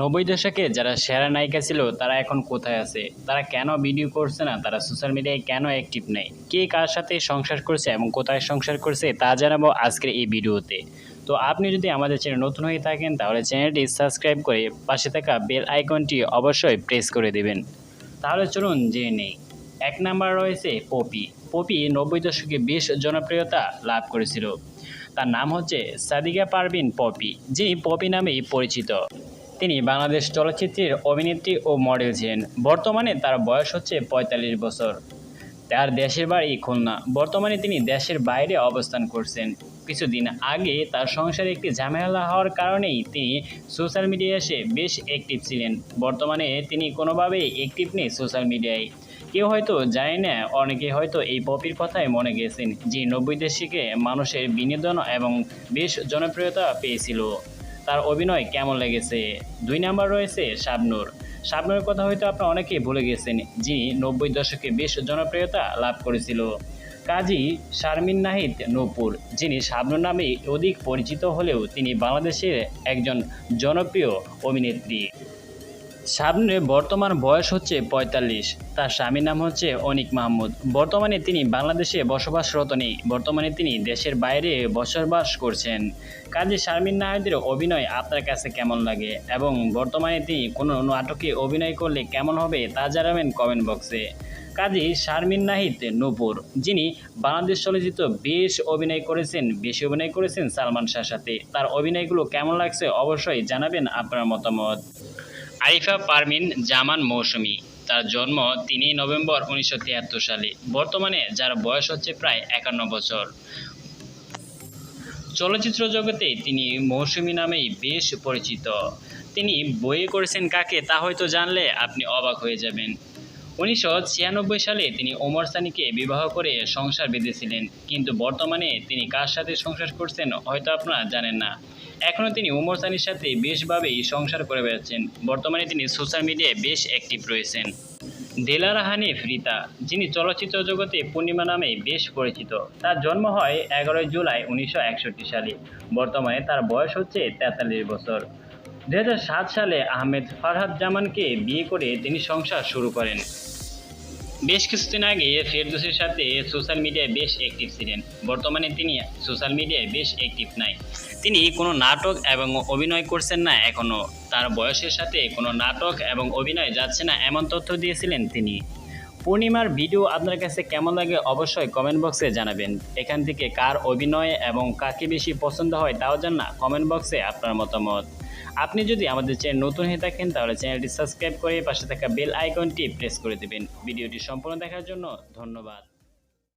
নব্বই দশকে যারা সেরা নায়িকা ছিল, তারা এখন কোথায় আছে? তারা কেন ভিডিও করছে না? তারা সোশ্যাল মিডিয়ায় কেন অ্যাক্টিভ নেই? কে কার সাথে সংসার করছে এবং কোথায় সংসার করছে, তা জানাব আজকের এই ভিডিওতে। তো আপনি যদি আমাদের চ্যানেল নতুন হয়ে থাকেন, তাহলে চ্যানেলটি সাবস্ক্রাইব করে পাশে থাকা বেল আইকনটি অবশ্যই প্রেস করে দেবেন। তাহলে চলুন জেনে নেই। এক নাম্বার রয়েছে পপি। পপি নব্বই দশকে বেশ জনপ্রিয়তা লাভ করেছিল। তার নাম হচ্ছে সাদিকা পারভিন পপি, যিনি পপি নামেই পরিচিত। তিনি বাংলাদেশ চলচ্চিত্রের অভিনেত্রী ও মডেল ছিলেন। বর্তমানে তার বয়স হচ্ছে পঁয়তাল্লিশ বছর। তার দেশের বাড়ি খুলনা। বর্তমানে তিনি দেশের বাইরে অবস্থান করছেন। কিছুদিন আগে তার সংসারে একটি ঝামেলা হওয়ার কারণেই তিনি সোশ্যাল মিডিয়ায় এসে বেশ অ্যাক্টিভ ছিলেন। বর্তমানে তিনি কোনোভাবেই অ্যাক্টিভ নেই সোশ্যাল মিডিয়ায়। কেউ হয়তো জানে না, অনেকে হয়তো এই পপির কথাই মনে গেছেন যে নব্বই দেশিকে মানুষের বিনোদন এবং বেশ জনপ্রিয়তা পেয়েছিল। তার অভিনয় কেমন লেগেছে? দুই নাম্বার রয়েছে শাবনুর। শাবনুরের কথা হয়তো আপনারা অনেকেই ভুলে গেছেন, যিনি নব্বই দশকে বেশ জনপ্রিয়তা লাভ করেছিল। কাজী শারমিন নাহিদ নূপুর, যিনি শাবনুর নামে অধিক পরিচিত হলেও তিনি বাংলাদেশের একজন জনপ্রিয় অভিনেত্রী। শাবনুরের বর্তমান বয়স হচ্ছে পঁয়তাল্লিশ। তার স্বামীর নাম হচ্ছে অনিক মাহমুদ। বর্তমানে তিনি বাংলাদেশে বসবাসরত নেই। বর্তমানে তিনি দেশের বাইরে বসবাস করছেন। কাজী শারমিন নাহিদের অভিনয় আপনার কাছে কেমন লাগে? এবং বর্তমানে তিনি কোনো নাটকে অভিনয় করলে কেমন হবে তা জানাবেন কমেন্ট বক্সে। কাজী শারমিন নাহিদ নূপুর, যিনি বাংলাদেশ চলচ্চিত্র বেশ অভিনয় করেছেন, বেশি অভিনয় করেছেন সালমান শাহ সাথে। তার অভিনয়গুলো কেমন লাগছে অবশ্যই জানাবেন আপনার মতামত। আরিফা পারমিন জামান মৌসুমী, তার জন্ম তিনই নভেম্বর উনিশশো তিয়াত্তর সালে। বর্তমানে যার বয়স হচ্ছে প্রায় একান্ন বছর। চলচ্চিত্র জগতে তিনি মৌসুমী নামেই বেশ পরিচিত। তিনি বইয়ে করেছেন কাকে তা হয়তো জানলে আপনি অবাক হয়ে যাবেন। উনিশশো ছিয়ানব্বই সালে তিনি ওমর সানিকে বিবাহ করে সংসার বেঁধেছিলেন। কিন্তু বর্তমানে তিনি কার সাথে সংসার করছেন হয়তো আপনারা জানেন না। এখনও তিনি ওমর সানির সাথে বেশভাবেই সংসার করে বেড়াচ্ছেন। বর্তমানে তিনি সোশ্যাল মিডিয়ায় বেশ অ্যাক্টিভ রয়েছেন। দেলারা হানিফ রীতা, যিনি চলচ্চিত্র জগতে পূর্ণিমা নামে বেশ পরিচিত, তার জন্ম হয় এগারোই জুলাই উনিশশো একষট্টি সালে। বর্তমানে তার বয়স হচ্ছে তেতাল্লিশ বছর। দু হাজার সাত সালে আহমেদ ফারহাদ জামানকে বিয়ে করে তিনি সংসার শুরু করেন। বেশ কিছুদিন আগে ফেরদৌসের সাথে সোশ্যাল মিডিয়ায় বেশ অ্যাক্টিভ ছিলেন। বর্তমানে তিনি সোশ্যাল মিডিয়ায় বেশ অ্যাক্টিভ নাই। তিনি কোনো নাটক এবং অভিনয় করছেন না এখনও তার বয়সের সাথে কোনো নাটক এবং অভিনয় যাচ্ছে না এমন তথ্য দিয়েছিলেন তিনি। পূর্ণিমার ভিডিও আপনার কাছে কেমন লাগে অবশ্যই কমেন্ট বক্সে জানাবেন। এখান থেকে কার অভিনয় এবং কাকে বেশি পছন্দ হয় তাও জান না কমেন্ট বক্সে আপনার মতামত। আপনি যদি আমাদের চ্যানেল নতুন হয়ে থাকেন, তাহলে চ্যানেলটি সাবস্ক্রাইব করে পাশে থাকা বেল আইকনটি প্রেস করে দেবেন। ভিডিওটি সম্পূর্ণ দেখার জন্য ধন্যবাদ।